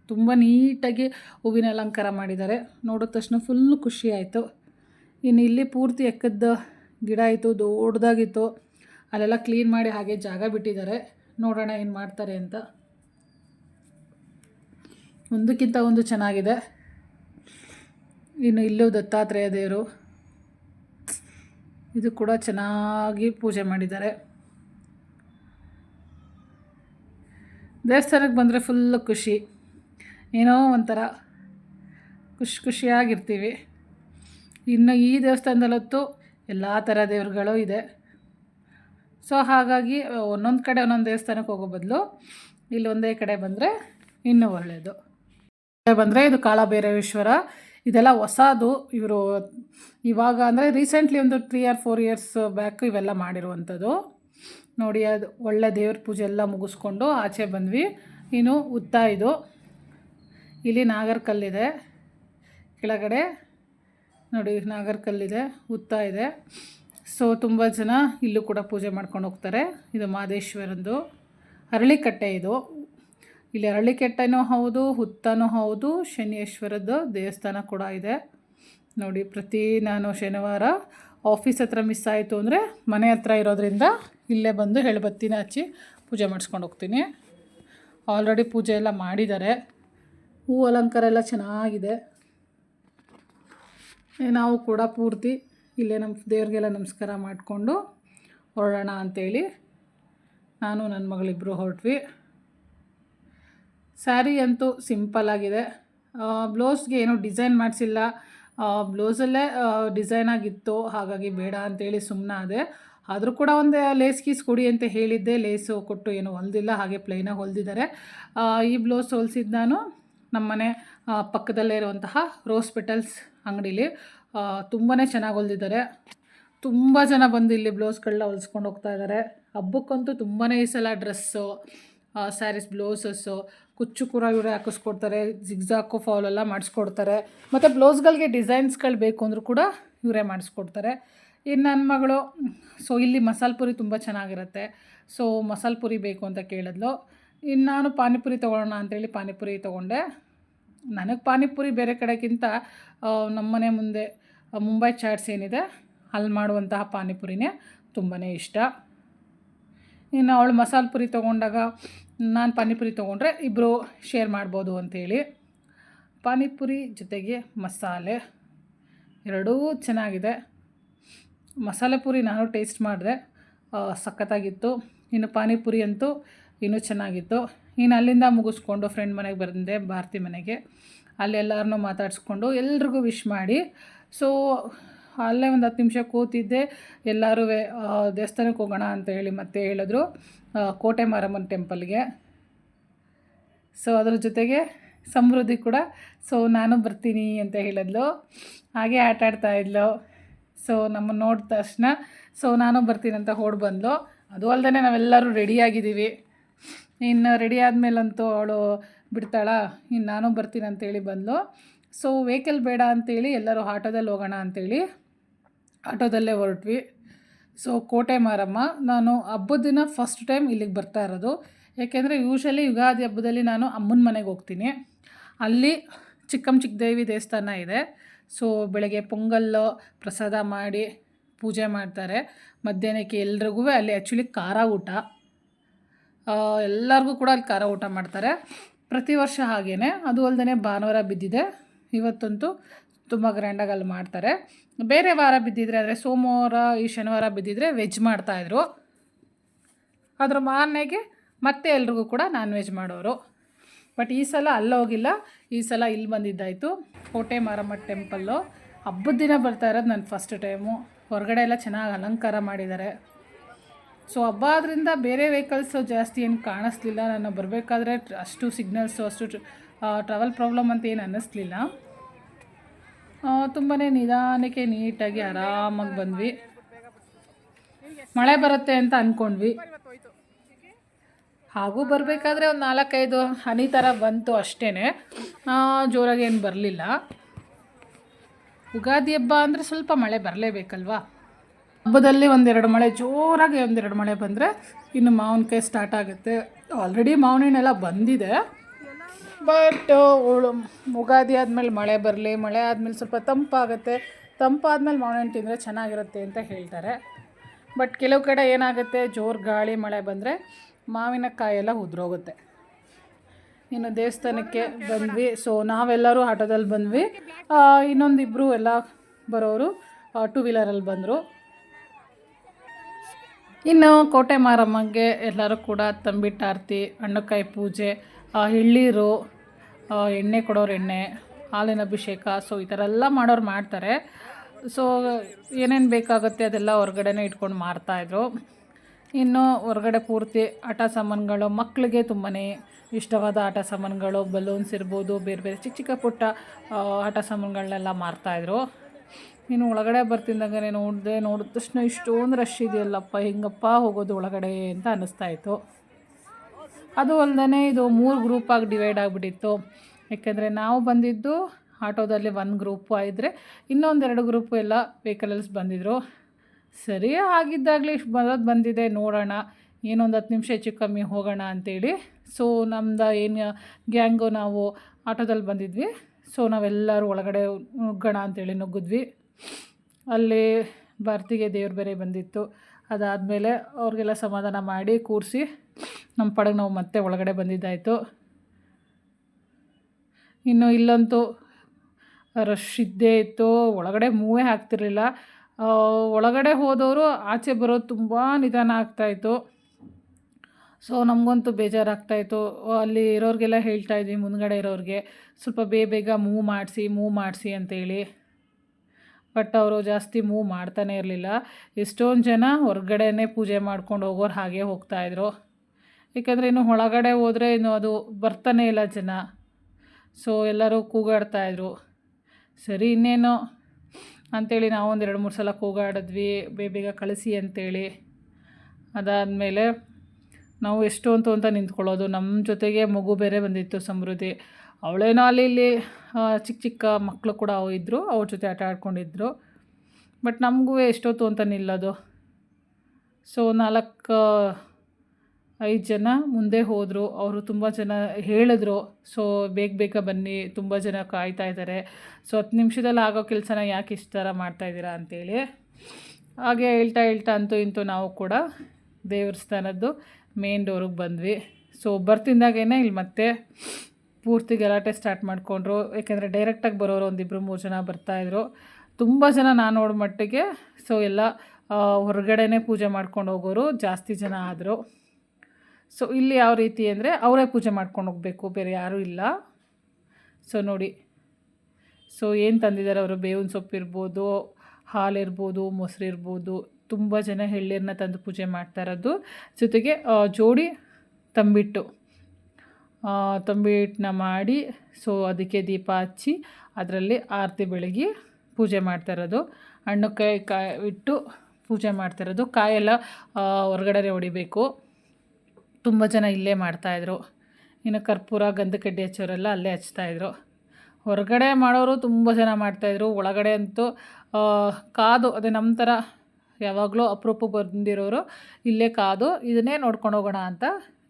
ತುಂಬ ನೀಟಾಗಿ ಹೂವಿನ ಅಲಂಕಾರ ಮಾಡಿದ್ದಾರೆ. ನೋಡಿದ ತಕ್ಷಣ ಫುಲ್ಲು ಖುಷಿ ಆಯಿತು. ಇನ್ನು ಇಲ್ಲಿ ಪೂರ್ತಿ ಎಕ್ಕದ ಗಿಡ ಇತ್ತು ದೊಡ್ಡದಾಗಿತ್ತು ಅಲ್ಲೆಲ್ಲ ಕ್ಲೀನ್ ಮಾಡಿ ಹಾಗೆ ಜಾಗ ಬಿಟ್ಟಿದ್ದಾರೆ. ನೋಡೋಣ ಏನು ಮಾಡ್ತಾರೆ ಅಂತ. ಒಂದಕ್ಕಿಂತ ಒಂದು ಚೆನ್ನಾಗಿದೆ. ಇನ್ನು ಇಲ್ಲೂ ದತ್ತಾತ್ರೇಯ ದೇವರು. ಇದು ಕೂಡ ಚೆನ್ನಾಗಿ ಪೂಜೆ ಮಾಡಿದ್ದಾರೆ. ದೇವಸ್ಥಾನಕ್ಕೆ ಬಂದರೆ ಫುಲ್ಲು ಖುಷಿ. ಏನೋ ಒಂಥರ ಖುಷಿ ಖುಷಿಯಾಗಿರ್ತೀವಿ. ಇನ್ನು ಈ ದೇವಸ್ಥಾನದಲ್ಲಂತೂ ಎಲ್ಲ ಥರ ದೇವ್ರುಗಳು ಇದೆ. ಸೊ ಹಾಗಾಗಿ ಒಂದೊಂದು ಕಡೆ ಒಂದೊಂದು ದೇವಸ್ಥಾನಕ್ಕೆ ಹೋಗೋ ಬದಲು ಇಲ್ಲಿ ಒಂದೇ ಕಡೆ ಬಂದರೆ ಇನ್ನೂ ಒಳ್ಳೆಯದು ಬಂದರೆ ಇದು ಕಾಳಭೈರವೇಶ್ವರ. ಇದೆಲ್ಲ ಹೊಸದು. ಇವರು ಇವಾಗ ಅಂದರೆ ರೀಸೆಂಟ್ಲಿ ಒಂದು three or four years back ಇವೆಲ್ಲ ಮಾಡಿರುವಂಥದ್ದು. ನೋಡಿ, ಅದು ಒಳ್ಳೆ ದೇವ್ರ ಪೂಜೆ ಎಲ್ಲ ಮುಗಿಸ್ಕೊಂಡು ಆಚೆ ಬಂದ್ವಿ. ಇನ್ನು ಉತ್ತ ಇದು. ಇಲ್ಲಿ ನಾಗರ್ಕಲ್ಲಿದೆ. ಕೆಳಗಡೆ ನೋಡಿ, ನಾಗರ್ಕಲ್ಲಿದೆ ಉತ್ತ ಇದೆ. ಸೊ ತುಂಬ ಜನ ಇಲ್ಲೂ ಕೂಡ ಪೂಜೆ ಮಾಡ್ಕೊಂಡು ಹೋಗ್ತಾರೆ. ಇದು ಮಾದೇಶ್ವರಂದು ಅರಳಿಕಟ್ಟೆ ಇದು. ಇಲ್ಲಿ ಅರಳಿಕಟ್ಟೆನೂ ಹೌದು, ಹುತ್ತನೂ ಹೌದು, ಶನಿಯೇಶ್ವರದ್ದು ದೇವಸ್ಥಾನ ಕೂಡ ಇದೆ. ನೋಡಿ, ಪ್ರತಿ ನಾನು ಶನಿವಾರ ಆಫೀಸ್ ಹತ್ರ ಮಿಸ್ ಆಯಿತು ಅಂದರೆ ಮನೆ ಹತ್ರ ಇರೋದ್ರಿಂದ ಇಲ್ಲೇ ಬಂದು ಹೇಳಬತ್ತಿನ ಹಚ್ಚಿ ಪೂಜೆ ಮಾಡಿಸ್ಕೊಂಡು ಹೋಗ್ತೀನಿ. ಆಲ್ರೆಡಿ ಪೂಜೆ ಎಲ್ಲ ಮಾಡಿದ್ದಾರೆ. ಹೂ ಅಲಂಕಾರ ಎಲ್ಲ ಚೆನ್ನಾಗಿದೆ. ನಾವು ಕೂಡ ಪೂರ್ತಿ ಇಲ್ಲೇ ನಮ್ಮ ದೇವ್ರಿಗೆಲ್ಲ ನಮಸ್ಕಾರ ಮಾಡಿಕೊಂಡು ಹೊರಡೋಣ ಅಂಥೇಳಿ ನಾನು ನನ್ನ ಮಗಳಿಬ್ಬರು ಹೊರಟ್ವಿ. ಸ್ಯಾರಿ ಅಂತೂ ಸಿಂಪಲ್ ಆಗಿದೆ. ಬ್ಲೌಸ್ಗೆ ಏನೂ ಡಿಸೈನ್ ಮಾಡಿಸಿಲ್ಲ. ಬ್ಲೌಸಲ್ಲೇ ಡಿಸೈನ್ ಆಗಿತ್ತು. ಹಾಗಾಗಿ ಬೇಡ ಅಂತೇಳಿ ಅದೇ ಆದರೂ ಕೂಡ ಒಂದು ಲೇಸ್ ಕೀಸ್ ಕೊಡಿ ಅಂತ ಹೇಳಿದ್ದೆ. ಲೇಸು ಕೊಟ್ಟು ಏನು ಹೊಲ್ದಿಲ್ಲ, ಹಾಗೆ ಪ್ಲೈನಾಗಿ ಹೊಲ್ದಿದ್ದಾರೆ. ಈ ಬ್ಲೌಸ್ ಹೊಲ್ಸಿದ್ದು ನಾನು ನಮ್ಮನೆ ಪಕ್ಕದಲ್ಲೇ ಇರುವಂತಹ ರೋಸ್ ಪೆಟಲ್ಸ್ ಅಂಗಡೀಲಿ. ತುಂಬಾ ಚೆನ್ನಾಗಿ ಹೊಲ್ದಿದ್ದಾರೆ. ತುಂಬ ಜನ ಬಂದು ಇಲ್ಲಿ ಬ್ಲೌಸ್ಗಳನ್ನ ಹೊಲ್ಸ್ಕೊಂಡು ಹೋಗ್ತಾ ಇದ್ದಾರೆ ಹಬ್ಬಕ್ಕಂತೂ ತುಂಬಾ ಈ ಸಲ ಡ್ರೆಸ್ಸು ಸ್ಯಾರೀಸ್, ಬ್ಲೌಸಸ್ಸು, ಕುಚ್ಚು ಕೂಡ ಇವರೇ ಹಾಕಿಸ್ಕೊಡ್ತಾರೆ. ಜಿಗ್ಜಾಕು ಫಾಲ್ ಎಲ್ಲ ಮಾಡಿಸ್ಕೊಡ್ತಾರೆ. ಮತ್ತು ಬ್ಲೌಸ್ಗಳಿಗೆ ಡಿಸೈನ್ಸ್ಗಳು ಬೇಕು ಅಂದರೂ ಕೂಡ ಇವರೇ ಮಾಡಿಸ್ಕೊಡ್ತಾರೆ. ಇನ್ನು ನನ್ನ ಮಗಳು, ಸೊ ಇಲ್ಲಿ ಮಸಾಲೆ ಪುರಿ ತುಂಬ ಚೆನ್ನಾಗಿರುತ್ತೆ. ಸೊ ಮಸಾಲೆ ಪುರಿ ಬೇಕು ಅಂತ ಕೇಳಿದ್ಲು. ಇನ್ನು ನಾನು ಪಾನಿಪುರಿ ತೊಗೊಳ್ಳೋಣ ಅಂತೇಳಿ ಪಾನಿಪುರಿ ತೊಗೊಂಡೆ. ನನಗೆ ಪಾನಿಪುರಿ ಬೇರೆ ಕಡೆಗಿಂತ ನಮ್ಮನೆ ಮುಂದೆ ಮುಂಬೈ ಚಾಟ್ಸ್ ಏನಿದೆ, ಅಲ್ಲಿ ಮಾಡುವಂತಹ ಪಾನಿಪುರಿನೇ ತುಂಬಾ ಇಷ್ಟ. ಇನ್ನು ಅವಳು ಮಸಾಲೆ ಪುರಿ ತೊಗೊಂಡಾಗ ನಾನು ಪಾನಿಪುರಿ ತೊಗೊಂಡ್ರೆ ಇಬ್ಬರು ಶೇರ್ ಮಾಡ್ಬೋದು ಅಂಥೇಳಿ ಪಾನಿಪುರಿ ಜೊತೆಗೆ ಮಸಾಲೆ ಎರಡೂ ಚೆನ್ನಾಗಿದೆ. ಮಸಾಲೆ ಪುರಿ ನಾನು ಟೇಸ್ಟ್ ಮಾಡಿದೆ ಸಖತ್ತಾಗಿತ್ತು. ಇನ್ನು ಪಾನಿಪುರಿ ಅಂತೂ ಇನ್ನೂ ಚೆನ್ನಾಗಿತ್ತು. ಇನ್ನು ಅಲ್ಲಿಂದ ಮುಗಿಸ್ಕೊಂಡು ಫ್ರೆಂಡ್ ಮನೆಗೆ ಬಂದೆ, ಭಾರತಿ ಮನೆಗೆ. ಅಲ್ಲೆಲ್ಲರನ್ನೂ ಮಾತಾಡಿಸ್ಕೊಂಡು ಎಲ್ರಿಗೂ ವಿಶ್ ಮಾಡಿ ಸೊ ಅಲ್ಲೇ ಒಂದು ಹತ್ತು ನಿಮಿಷ ಕೂತಿದ್ದೆ. ಎಲ್ಲರೂ ದೇವಸ್ಥಾನಕ್ಕೆ ಹೋಗೋಣ ಅಂತ ಹೇಳಿ ಮತ್ತೆ ಹೇಳಿದ್ರು. ಕೋಟೆ ಮಾರಮ್ಮನ ಟೆಂಪಲ್ಗೆ. ಸೊ ಅದ್ರ ಜೊತೆಗೆ ಸಮೃದ್ಧಿ ಕೂಡ. ಸೊ ನಾನು ಬರ್ತೀನಿ ಅಂತ ಹೇಳಿದ್ಲು. ಹಾಗೆ ಆಟ ಆಡ್ತಾ ಇದ್ಲು. ಸೊ ನಮ್ಮನ್ನು ನೋಡಿದ ತಕ್ಷಣ. ಸೊ ನಾನು ಬರ್ತೀನಿ ಅಂತ ಹೊಡ್ ಬಂದ್ಲು. ಅದು ಅಲ್ಲದೆ ನಾವೆಲ್ಲರೂ ರೆಡಿಯಾಗಿದ್ದೀವಿ ಇನ್ನು ರೆಡಿ ಆದಮೇಲಂತೂ ಅವಳು ಬಿಡ್ತಾಳ? ಇನ್ನು ನಾನು ಬರ್ತೀನಿ ಅಂತೇಳಿ ಬಂದ್ಲು. ಸೊ ವೆಹಿಕಲ್ ಬೇಡ ಅಂತೇಳಿ ಎಲ್ಲರೂ ಆಟೋದಲ್ಲಿ ಹೋಗೋಣ ಅಂತೇಳಿ ಆಟೋದಲ್ಲೇ ಹೊರಟ್ವಿ. ಸೊ ಕೋಟೆ ಮಾರಮ್ಮ, ನಾನು ಹಬ್ಬದ ದಿನ ಫಸ್ಟ್ ಟೈಮ್ ಇಲ್ಲಿಗೆ ಬರ್ತಾ ಇರೋದು. ಏಕೆಂದರೆ ಯೂಶಲಿ ಯುಗಾದಿ ಹಬ್ಬದಲ್ಲಿ ನಾನು ಅಮ್ಮನ ಮನೆಗೆ ಹೋಗ್ತೀನಿ. ಅಲ್ಲಿ ಚಿಕ್ಕಮ್ಮ ಚಿಕ್ಕ ದೇವಿ ದೇವಸ್ಥಾನ ಇದೆ. ಸೊ ಬೆಳಗ್ಗೆ ಪೊಂಗಲ್ಲು ಪ್ರಸಾದ ಮಾಡಿ ಪೂಜೆ ಮಾಡ್ತಾರೆ. ಮಧ್ಯಾಹ್ನಕ್ಕೆ ಎಲ್ರಿಗೂ ಅಲ್ಲಿ ಆ್ಯಕ್ಚುಲಿ ಖಾರ ಊಟ. ಎಲ್ಲರಿಗೂ ಕೂಡ ಅಲ್ಲಿ ಖಾರ ಊಟ ಮಾಡ್ತಾರೆ. ಪ್ರತಿ ವರ್ಷ ಹಾಗೇ ಅದು ಅಲ್ಲದೆ ಭಾನುವಾರ ಬಿದ್ದಿದೆ. ಇವತ್ತಂತೂ ತುಂಬ ಗ್ರ್ಯಾಂಡಾಗಿ ಅಲ್ಲಿ ಮಾಡ್ತಾರೆ. ಬೇರೆ ವಾರ ಬಿದ್ದಿದ್ರೆ, ಅಂದರೆ ಸೋಮವಾರ, ಈ ಶನಿವಾರ ಬಿದ್ದಿದ್ರೆ ವೆಜ್ ಮಾಡ್ತಾಯಿದ್ರು ಅದರ ಮಾರನೆಗೆ ಮತ್ತೆ ಎಲ್ರಿಗೂ ಕೂಡ ನಾನ್ ವೆಜ್ ಮಾಡೋರು. ಬಟ್ ಈ ಸಲ ಅಲ್ಲೋಗಿಲ್ಲ ಈ ಸಲ ಇಲ್ಲಿ ಬಂದಿದ್ದಾಯಿತು. ಕೋಟೆ ಮಾರಮ್ಮ ಟೆಂಪಲ್ಲು ಹಬ್ಬದ ದಿನ ಬರ್ತಾ ಇರೋದು ನನ್ನ ಫಸ್ಟ್ ಟೈಮು ಹೊರಗಡೆ ಎಲ್ಲ ಚೆನ್ನಾಗಿ ಅಲಂಕಾರ ಮಾಡಿದ್ದಾರೆ ಸೊ ಹಬ್ಬ ಆದ್ರಿಂದ ಬೇರೆ ವೆಹಿಕಲ್ಸು ಜಾಸ್ತಿ ಏನು ಕಾಣಿಸ್ಲಿಲ್ಲ. ನಾನು ಬರಬೇಕಾದ್ರೆ ಅಷ್ಟು ಸಿಗ್ನಲ್ಸು ಅಷ್ಟು ಟ್ರಾವೆಲ್ ಪ್ರಾಬ್ಲಮ್ ಅಂತ ಏನು ಅನ್ನಿಸ್ಲಿಲ್ಲ. ತುಂಬಾ ನಿಧಾನಕ್ಕೆ ನೀಟಾಗಿ ಆರಾಮಾಗಿ ಬಂದ್ವಿ. ಮಳೆ ಬರುತ್ತೆ ಅಂತ ಅಂದ್ಕೊಂಡ್ವಿ ಹಾಗೂ ಬರಬೇಕಾದ್ರೆ ಒಂದು ನಾಲ್ಕೈದು ಹನಿ ಥರ ಬಂತು ಅಷ್ಟೇ ಜೋರಾಗಿ ಏನು ಬರಲಿಲ್ಲ. ಯುಗಾದಿ ಹಬ್ಬ ಅಂದರೆ ಸ್ವಲ್ಪ ಮಳೆ ಬರಲೇಬೇಕಲ್ವಾ? ಹಬ್ಬದಲ್ಲಿ ಒಂದೆರಡು ಮಳೆ, ಜೋರಾಗಿ ಒಂದೆರಡು ಮಳೆ ಬಂದರೆ ಇನ್ನು ಮಾವಿನಕಾಯಿ ಸ್ಟಾರ್ಟ್ ಆಗುತ್ತೆ. ಆಲ್ರೆಡಿ ಮಾವಿನ ಹಣ್ಣೆಲ್ಲ ಬಂದಿದೆ. ಬಟ್ ಉಳು, ಉಗಾದಿ ಆದಮೇಲೆ ಮಳೆ ಬರಲಿ, ಮಳೆ ಆದಮೇಲೆ ಸ್ವಲ್ಪ ತಂಪಾಗುತ್ತೆ. ತಂಪಾದ್ಮೇಲೆ ಮಾವಿನ ತಿಂದರೆ ಚೆನ್ನಾಗಿರುತ್ತೆ ಅಂತ ಹೇಳ್ತಾರೆ. ಬಟ್ ಕೆಲವು ಕಡೆ ಏನಾಗುತ್ತೆ, ಜೋರು ಗಾಳಿ, ಮಳೆ ಬಂದರೆ ಮಾವಿನಕಾಯೆಲ್ಲ ಉದುರೋಗುತ್ತೆ. ಇನ್ನು ದೇವಸ್ಥಾನಕ್ಕೆ ಬಂದ್ವಿ. ಸೊ ನಾವೆಲ್ಲರೂ ಆಟೋದಲ್ಲಿ ಬಂದ್ವಿ. ಇನ್ನೊಂದು ಇನ್ನೊಂದಿಬ್ಬರು ಎಲ್ಲ ಬರೋರು ಟೂ ವೀಲರಲ್ಲಿ ಬಂದರು. ಇನ್ನು ಕೋಟೆ ಮಾರಮ್ಮಗೆ ಎಲ್ಲರೂ ಕೂಡ ತಂಬಿಟ್ಟು ಆರತಿ, ಹಣ್ಣುಕಾಯಿ ಪೂಜೆ ಎಳ್ಳೀರು ಎಣ್ಣೆ ಕೊಡೋರು ಎಣ್ಣೆ, ಹಾಲಿನ ಅಭಿಷೇಕ ಸೊ ಈ ಥರ ಎಲ್ಲ ಮಾಡೋರು ಮಾಡ್ತಾರೆ. ಸೊ ಏನೇನು ಬೇಕಾಗುತ್ತೆ ಅದೆಲ್ಲ ಹೊರಗಡೆನೇ ಇಟ್ಕೊಂಡು ಮಾರ್ತಾಯಿದ್ರು ಇನ್ನು ಹೊರಗಡೆ ಪೂರ್ತಿ ಆಟ ಸಾಮಾನುಗಳು ಮಕ್ಕಳಿಗೆ ತುಂಬಾ ಇಷ್ಟವಾದ ಆಟ ಸಾಮಾನುಗಳು ಬಲೂನ್ಸ್ ಇರ್ಬೋದು, ಬೇರೆ ಬೇರೆ ಚಿಕ್ಕ ಚಿಕ್ಕ ಪುಟ್ಟ ಆಟ ಸಾಮಾನುಗಳನ್ನೆಲ್ಲ ಮಾರ್ತಾಯಿದ್ರು ಇನ್ನು ಒಳಗಡೆ ಬರ್ತಿದ್ದಂಗೆ ನೋಡಿದೆ ನೋಡಿದ ತಕ್ಷಣ ಇಷ್ಟೊಂದು ರಶ್ ಇದೆಯಲ್ಲಪ್ಪ, ಹೆಂಗಪ್ಪ ಹೋಗೋದು ಒಳಗಡೆ ಅಂತ ಅನ್ನಿಸ್ತಾ ಇತ್ತು. ಅದು ಅಲ್ಲದೆ ಇದು ಮೂರು ಗ್ರೂಪಾಗಿ ಡಿವೈಡ್ ಆಗಿಬಿಟ್ಟಿತ್ತು. ಯಾಕೆಂದರೆ ನಾವು ಬಂದಿದ್ದು ಆಟೋದಲ್ಲಿ ಒಂದು ಗ್ರೂಪು ಇದ್ದರೆ ಇನ್ನೊಂದೆರಡು ಗ್ರೂಪು ಎಲ್ಲ ವೆಹಿಕಲಲ್ಸ್ ಬಂದಿದ್ದರು ಸರಿ ಆಗಿದ್ದಾಗಲೇ ಇಷ್ಟು ಬರೋದು ಬಂದಿದೆ, ನೋಡೋಣ. ಏನೊಂದು ಹತ್ತು ನಿಮಿಷ ಹೆಚ್ಚು ಕಮ್ಮಿ ಹೋಗೋಣ ಅಂತೇಳಿ. ಸೊ ನಮ್ದು ಏನು ಗ್ಯಾಂಗು ನಾವು ಆಟೋದಲ್ಲಿ ಬಂದಿದ್ವಿ. ಸೊ ನಾವೆಲ್ಲರೂ ಒಳಗಡೆ ನುಗ್ಗೋಣ ಅಂತೇಳಿ ನುಗ್ಗಿದ್ವಿ. ಅಲ್ಲಿ ಭಾರತಿಗೆ ದೇವ್ರ ಬೇರೆ ಬಂದಿತ್ತು. ಅದಾದಮೇಲೆ ಅವ್ರಿಗೆಲ್ಲ ಸಮಾಧಾನ ಮಾಡಿ ಕೂರಿಸಿ ನಮ್ಮ ಪಡಗೆ ನಾವು ಮತ್ತೆ ಒಳಗಡೆ ಬಂದಿದ್ದಾಯಿತು. ಇನ್ನು ಇಲ್ಲಂತೂ ರಶ್ ಇದ್ದೇ ಇತ್ತು. ಒಳಗಡೆ ಮೂವೇ ಹಾಕ್ತಿರಲಿಲ್ಲ ಒಳಗಡೆ ಹೋದವರು ಆಚೆ ಬರೋದು ತುಂಬ ನಿಧಾನ ಆಗ್ತಾಯಿತ್ತು. ಸೊ, ನಮಗಂತೂ ಬೇಜಾರಾಗ್ತಾಯಿತ್ತು. ಅಲ್ಲಿ ಇರೋರಿಗೆಲ್ಲ ಹೇಳ್ತಾ ಇದ್ವಿ, ಮುಂದ್ಗಡೆ ಇರೋರಿಗೆ. ಸ್ವಲ್ಪ ಬೇಗ ಬೇಗ ಮೂವ್ ಮಾಡಿಸಿ ಮೂವ್ ಮಾಡಿಸಿ ಅಂತೇಳಿ. ಬಟ್ ಅವರು ಜಾಸ್ತಿ ಮೂವ್ ಮಾಡ್ತಾನೆ ಇರಲಿಲ್ಲ. ಎಷ್ಟೊಂದು ಜನ ಹೊರಗಡೆನೇ ಪೂಜೆ ಮಾಡ್ಕೊಂಡು ಹೋಗೋರು ಹಾಗೆ ಹೋಗ್ತಾಯಿದ್ರು. ಏಕೆಂದರೆ ಇನ್ನು ಒಳಗಡೆ ಹೋದರೆ ಇನ್ನು ಅದು ಬರ್ತಾನೆ ಇಲ್ಲ ಜನ. ಸೊ ಎಲ್ಲರೂ ಕೂಗಾಡ್ತಾಯಿದ್ರು ಸರಿ, ಇನ್ನೇನು? ಅಂಥೇಳಿ ನಾವು ಒಂದು ಎರಡು ಮೂರು ಸಲ ಕೂಗಾಡಿದ್ವಿ. ಬೇಬೇಗ ಬೇಗ ಕಳಿಸಿ ಅಂತೇಳಿ. ಅದಾದಮೇಲೆ ನಾವು ಎಷ್ಟು ಅಂತ ಅಂತ ನಿಂತ್ಕೊಳ್ಳೋದು. ನಮ್ಮ ಜೊತೆಗೆ ಮಗು ಬೇರೆ ಬಂದಿತ್ತು ಸಮೃದ್ಧಿ. ಅವಳೇನೋ ಅಲ್ಲಿ ಇಲ್ಲಿ ಚಿಕ್ಕ ಚಿಕ್ಕ ಮಕ್ಕಳು ಕೂಡ ಇದ್ದರು ಅವ್ರ ಜೊತೆ ಆಟ ಆಡ್ಕೊಂಡಿದ್ರು. ಬಟ್ ನಮಗೂ ಎಷ್ಟೊತ್ತು ಅಂತ ನಿಲ್ಲೋದು. ಸೊ ನಾಲ್ಕು ಐದು ಜನ ಮುಂದೆ ಹೋದರು, ಅವರು ತುಂಬ ಜನ ಹೇಳಿದ್ರು, ಸೊ, ಬೇಗ ಬೇಗ ಬನ್ನಿ, ತುಂಬ ಜನ ಕಾಯ್ತಾ ಇದ್ದಾರೆ ಸೊ, ಹತ್ತು ನಿಮಿಷದಲ್ಲಿ ಆಗೋ ಕೆಲಸನ ಯಾಕೆ ಇಷ್ಟು ಥರ ಮಾಡ್ತಾಯಿದ್ದೀರಾ ಅಂತೇಳಿ. ಹಾಗೆ ಹೇಳ್ತಾ ಹೇಳ್ತಾ ಅಂತೂ ಇಂತೂ ನಾವು ಕೂಡ ದೇವಸ್ಥಾನದ್ದು ಮೇನ್ ಡೋರಿಗೆ ಬಂದ್ವಿ. ಸೊ, ಬರ್ತಿದ್ದಾಗೇನೆ ಇಲ್ಲಿ ಮತ್ತೆ ಪೂರ್ತಿ ಗಲಾಟೆ ಸ್ಟಾರ್ಟ್ ಮಾಡಿಕೊಂಡ್ರು. ಯಾಕೆಂದರೆ ಡೈರೆಕ್ಟಾಗಿ ಬರೋರು ಒಂದಿಬ್ಬರು ಮೂರು ಜನ ಬರ್ತಾಯಿದ್ರು ತುಂಬ ಜನ ನಾನು ನೋಡೋ ಮಟ್ಟಿಗೆ, ಸೊ, ಎಲ್ಲ ಹೊರಗಡೆನೇ ಪೂಜೆ ಮಾಡ್ಕೊಂಡು ಹೋಗೋರು ಜಾಸ್ತಿ ಜನ ಆದರು. ಸೊ ಇಲ್ಲಿ ಯಾವ ರೀತಿ ಅಂದರೆ ಅವರೇ ಪೂಜೆ ಮಾಡ್ಕೊಂಡು ಹೋಗಬೇಕು, ಬೇರೆ ಯಾರೂ ಇಲ್ಲ. ಸೊ ನೋಡಿ. ಸೊ ಏನು ತಂದಿದ್ದಾರೆ ಅವರು? ಬೇವಿನ ಸೊಪ್ಪು ಇರ್ಬೋದು, ಹಾಲು ಇರ್ಬೋದು, ಮೊಸರು ಇರ್ಬೋದು. ತುಂಬ ಜನ ಎಳ್ಳೀರನ್ನ ತಂದು ಪೂಜೆ ಮಾಡ್ತಾ ಇರೋದು. ಜೊತೆಗೆ ಜೋಡಿ ತಂಬಿಟ್ಟು ತಂಬಿಟ್ಟನ್ನ ಮಾಡಿ ಸೊ ಅದಕ್ಕೆ ದೀಪ ಹಚ್ಚಿ, ಅದರಲ್ಲಿ ಆರತಿ ಬೆಳಗಿ ಪೂಜೆ ಮಾಡ್ತಾ ಇರೋದು. ಹಣ್ಣು ಕಾಯಿ ಕಾಯಿ ಇಟ್ಟು ಪೂಜೆ ಮಾಡ್ತಾ ಇರೋದು. ಕಾಯೆಲ್ಲ ಹೊರಗಡೆ ಹೊಡಿಬೇಕು. ತುಂಬ ಜನ ಇಲ್ಲೇ ಮಾಡ್ತಾಯಿದ್ರು ಇನ್ನು ಕರ್ಪೂರ ಗಂಧಕಡ್ಡಿ ಹಚ್ಚೋರೆಲ್ಲ ಅಲ್ಲೇ ಹಚ್ತಾಯಿದ್ರು ಹೊರಗಡೆ ಮಾಡೋರು ತುಂಬ ಜನ ಮಾಡ್ತಾಯಿದ್ರು ಒಳಗಡೆ ಅಂತೂ ಕಾದು, ಅದೇ ನಮ್ಮ ಥರ ಯಾವಾಗಲೂ ಅಪರೂಪ ಬಂದಿರೋರು ಇಲ್ಲೇ ಕಾದು, ಇದನ್ನೇ ನೋಡ್ಕೊಂಡು ಹೋಗೋಣ ಅಂತ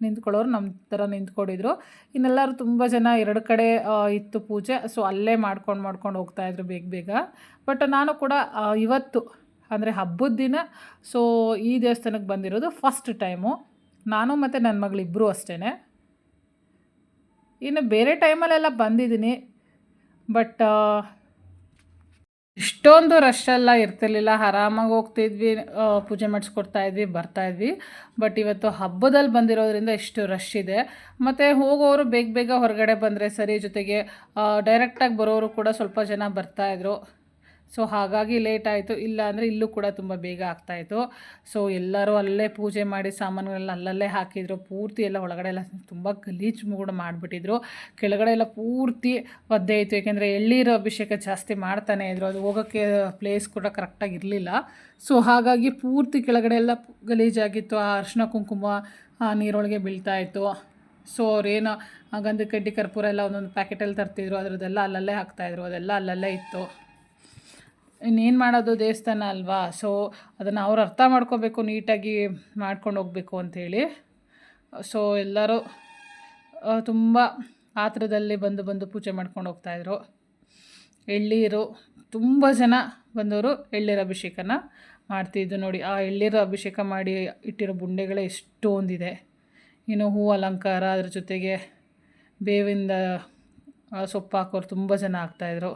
ನಿಂತ್ಕೊಳ್ಳೋರು ನಮ್ಮ ಥರ ನಿಂತ್ಕೊಂಡಿದ್ರು. ಇನ್ನೆಲ್ಲರೂ ತುಂಬ ಜನ ಎರಡು ಕಡೆ ಇತ್ತು ಪೂಜೆ. ಸೊ ಅಲ್ಲೇ ಮಾಡ್ಕೊಂಡು ಮಾಡ್ಕೊಂಡು ಹೋಗ್ತಾಯಿದ್ರು ಬೇಗ ಬೇಗ. ಬಟ್ ನಾನು ಕೂಡ ಇವತ್ತು, ಅಂದರೆ ಹಬ್ಬದ ದಿನ ಸೊ ಈ ದೇವಸ್ಥಾನಕ್ಕೆ ಬಂದಿರೋದು ಫಸ್ಟ್ ಟೈಮು ನಾನು ಮತ್ತು ನನ್ನ ಮಗಳಿಬ್ಬರೂ ಅಷ್ಟೇ ಇನ್ನು ಬೇರೆ ಟೈಮಲ್ಲೆಲ್ಲ ಬಂದಿದ್ದೀನಿ. ಬಟ್ ಇಷ್ಟೊಂದು ರಶ್ ಎಲ್ಲ ಇರ್ತಿರ್ಲಿಲ್ಲ. ಆರಾಮಾಗಿ ಹೋಗ್ತಿದ್ವಿ ಪೂಜೆ ಮಾಡಿಸ್ಕೊಡ್ತಾ ಇದ್ವಿ, ಬರ್ತಾ ಇದ್ವಿ. ಬಟ್ ಇವತ್ತು ಹಬ್ಬದಲ್ಲಿ ಬಂದಿರೋದ್ರಿಂದ ಇಷ್ಟು ರಶ್ ಇದೆ. ಮತ್ತು ಹೋಗೋರು ಬೇಗ ಬೇಗ ಹೊರಗಡೆ ಬಂದರೆ ಸರಿ, ಜೊತೆಗೆ ಡೈರೆಕ್ಟಾಗಿ ಬರೋರು ಕೂಡ ಸ್ವಲ್ಪ ಜನ ಬರ್ತಾಯಿದ್ರು ಸೊ ಹಾಗಾಗಿ ಲೇಟ್ ಆಯಿತು. ಇಲ್ಲ ಅಂದರೆ ಇಲ್ಲೂ ಕೂಡ ತುಂಬ ಬೇಗ ಆಗ್ತಾಯಿತ್ತು ಸೊ ಎಲ್ಲರೂ ಅಲ್ಲೇ ಪೂಜೆ ಮಾಡಿ ಸಾಮಾನುಗಳನ್ನ ಅಲ್ಲಲ್ಲೇ ಹಾಕಿದ್ರು. ಪೂರ್ತಿ ಎಲ್ಲ ಒಳಗಡೆ ಎಲ್ಲ ತುಂಬ ಗಲೀಜು ಕೂಡ ಮಾಡಿಬಿಟ್ಟಿದ್ರು. ಕೆಳಗಡೆ ಎಲ್ಲ ಪೂರ್ತಿ ಒದ್ದೆ ಇತ್ತು ಏಕೆಂದರೆ ಎಳ್ಳೀರು ಅಭಿಷೇಕ ಜಾಸ್ತಿ ಮಾಡ್ತಾನೆ ಇದ್ರು. ಅದು ಹೋಗೋಕ್ಕೆ ಪ್ಲೇಸ್ ಕೂಡ ಕರೆಕ್ಟಾಗಿ ಇರಲಿಲ್ಲ. ಸೊ ಹಾಗಾಗಿ ಪೂರ್ತಿ ಕೆಳಗಡೆ ಎಲ್ಲ ಗಲೀಜಾಗಿತ್ತು. ಆ ಅರಿಶಿನ ಕುಂಕುಮ, ಆ ನೀರೊಳಗೆ ಬೀಳ್ತಾಯಿತ್ತು ಸೊ ಅವ್ರೇನು ಗಂಧಕಡ್ಡಿ ಗಂಧ ಕಡ್ಡಿ, ಕರ್ಪೂರ ಎಲ್ಲ ಒಂದೊಂದು ಪ್ಯಾಕೆಟಲ್ಲಿ ತರ್ತಿದ್ರು. ಅದರದ್ದೆಲ್ಲ ಅಲ್ಲಲ್ಲೇ ಹಾಕ್ತಾಯಿದ್ರು ಅದೆಲ್ಲ ಅಲ್ಲಲ್ಲೇ ಇತ್ತು. ಇನ್ನೇನು ಮಾಡೋದು ದೇವಸ್ಥಾನ ಅಲ್ವಾ? ಸೊ ಅದನ್ನು ಅವ್ರು ಅರ್ಥ ಮಾಡ್ಕೋಬೇಕು, ನೀಟಾಗಿ ಮಾಡ್ಕೊಂಡು ಹೋಗಬೇಕು ಅಂಥೇಳಿ ಸೊ ಎಲ್ಲರೂ ತುಂಬ ಆತ್ರದಲ್ಲಿ ಬಂದು ಬಂದು ಪೂಜೆ ಮಾಡ್ಕೊಂಡು ಹೋಗ್ತಾಯಿದ್ರು ಎಳ್ಳೀರು ತುಂಬ ಜನ ಬಂದವರು ಎಳ್ಳೀರ ಅಭಿಷೇಕನ ಮಾಡ್ತಿದ್ದು ನೋಡಿ. ಆ ಎಳ್ಳೀರು ಅಭಿಷೇಕ ಮಾಡಿ ಇಟ್ಟಿರೋ ಬುಂಡೆಗಳೇ ಎಷ್ಟೊಂದಿದೆ. ಇನ್ನು ಹೂ ಅಲಂಕಾರ, ಅದ್ರ ಜೊತೆಗೆ ಬೇವಿಂದ ಸೊಪ್ಪು ಹಾಕೋರು ತುಂಬ ಜನ ಆಗ್ತಾಯಿದ್ರು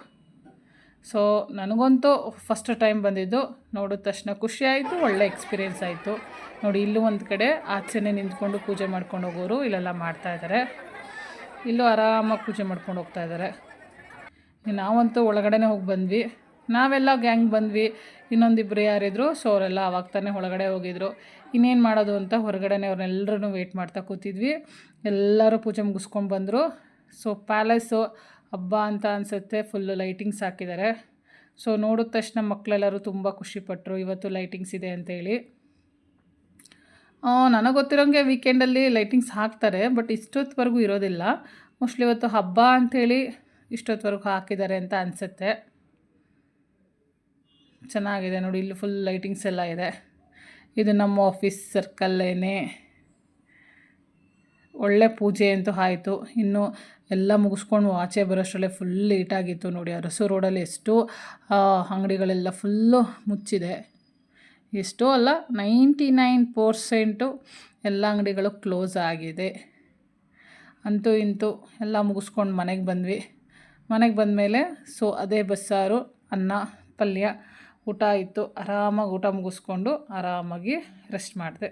ಸೊ ನನಗಂತೂ ಫಸ್ಟ್ ಟೈಮ್ ಬಂದಿದ್ದು. ನೋಡಿದ ತಕ್ಷಣ ಖುಷಿ ಆಯಿತು, ಒಳ್ಳೆ ಎಕ್ಸ್ಪೀರಿಯೆನ್ಸ್ ಆಯಿತು. ನೋಡಿ, ಇಲ್ಲೂ ಒಂದು ಕಡೆ ಆಚೆನೇ ನಿಂತ್ಕೊಂಡು ಪೂಜೆ ಮಾಡ್ಕೊಂಡು ಹೋಗೋರು ಇಲ್ಲೆಲ್ಲ ಮಾಡ್ತಾಯಿದ್ದಾರೆ ಇಲ್ಲೂ ಆರಾಮಾಗಿ ಪೂಜೆ ಮಾಡ್ಕೊಂಡು ಹೋಗ್ತಾ ಇದ್ದಾರೆ ನಾವಂತೂ ಒಳಗಡೆನೇ ಹೋಗಿ ಬಂದ್ವಿ. ನಾವೆಲ್ಲ ಗ್ಯಾಂಗ್ ಬಂದ್ವಿ. ಇನ್ನೊಂದಿಬ್ಬರು ಯಾರಿದ್ರು ಸೊ ಅವರೆಲ್ಲ ಅವಾಗ ತಾನೇ ಒಳಗಡೆ ಹೋಗಿದ್ರು. ಇನ್ನೇನು ಮಾಡೋದು ಅಂತ ಹೊರಗಡೆನೇ ಅವ್ರನ್ನೆಲ್ಲರೂ ವೆಯ್ಟ್ ಮಾಡ್ತಾ ಕೂತಿದ್ವಿ. ಎಲ್ಲರೂ ಪೂಜೆ ಮುಗಿಸ್ಕೊಂಡು ಬಂದರು. ಸೊ ಪ್ಯಾಲೇಸು ಹಬ್ಬ ಅಂತ ಅನಿಸುತ್ತೆ ಫುಲ್ಲು ಲೈಟಿಂಗ್ಸ್ ಹಾಕಿದ್ದಾರೆ ಸೊ ನೋಡಿದ ತಕ್ಷಣ ಮಕ್ಕಳೆಲ್ಲರೂ ತುಂಬ ಖುಷಿಪಟ್ಟರು ಇವತ್ತು ಲೈಟಿಂಗ್ಸ್ ಇದೆ ಅಂತೇಳಿ ನನಗೆ ಗೊತ್ತಿರೋಂಗೆ ವೀಕೆಂಡಲ್ಲಿ ಲೈಟಿಂಗ್ಸ್ ಹಾಕ್ತಾರೆ ಬಟ್ ಇಷ್ಟೊತ್ತವರೆಗೂ ಇರೋದಿಲ್ಲ. ಮೋಸ್ಟ್ಲಿ ಇವತ್ತು ಹಬ್ಬ ಅಂಥೇಳಿ ಇಷ್ಟೊತ್ತವರೆಗೂ ಹಾಕಿದ್ದಾರೆ ಅಂತ ಅನಿಸುತ್ತೆ. ಚೆನ್ನಾಗಿದೆ ನೋಡಿ, ಇಲ್ಲಿ ಫುಲ್ ಲೈಟಿಂಗ್ಸ್ ಎಲ್ಲ ಇದೆ. ಇದು ನಮ್ಮ ಆಫೀಸ್ ಸರ್ಕಲ್ಲೇನೆ ಒಳ್ಳೆ ಪೂಜೆ ಅಂತೂ ಆಯಿತು. ಇನ್ನು ಎಲ್ಲ ಮುಗಿಸ್ಕೊಂಡು ಆಚೆ ಬರೋಷ್ಟರಲ್ಲೇ ಫುಲ್ ಲೇಟಾಗಿತ್ತು ನೋಡಿ. ಅರಸು ರೋಡಲ್ಲಿ ಎಷ್ಟು ಅಂಗಡಿಗಳೆಲ್ಲ ಫುಲ್ಲು ಮುಚ್ಚಿದೆ. ಎಷ್ಟೋ ಅಲ್ಲ ನೈಂಟಿ ನೈನ್ ಪರ್ಸೆಂಟು ಎಲ್ಲ ಅಂಗಡಿಗಳು ಕ್ಲೋಸ್ ಆಗಿದೆ. ಅಂತೂ ಇಂತೂ ಎಲ್ಲ ಮುಗಿಸ್ಕೊಂಡು ಮನೆಗೆ ಬಂದ್ವಿ. ಮನೆಗೆ ಬಂದಮೇಲೆ ಸೊ ಅದೇ ಬಸ್ಸಾರು ಅನ್ನ, ಪಲ್ಯ, ಊಟ ಇತ್ತು ಆರಾಮಾಗಿ ಊಟ ಮುಗಿಸ್ಕೊಂಡು ಆರಾಮಾಗಿ ರೆಸ್ಟ್ ಮಾಡಿದೆ.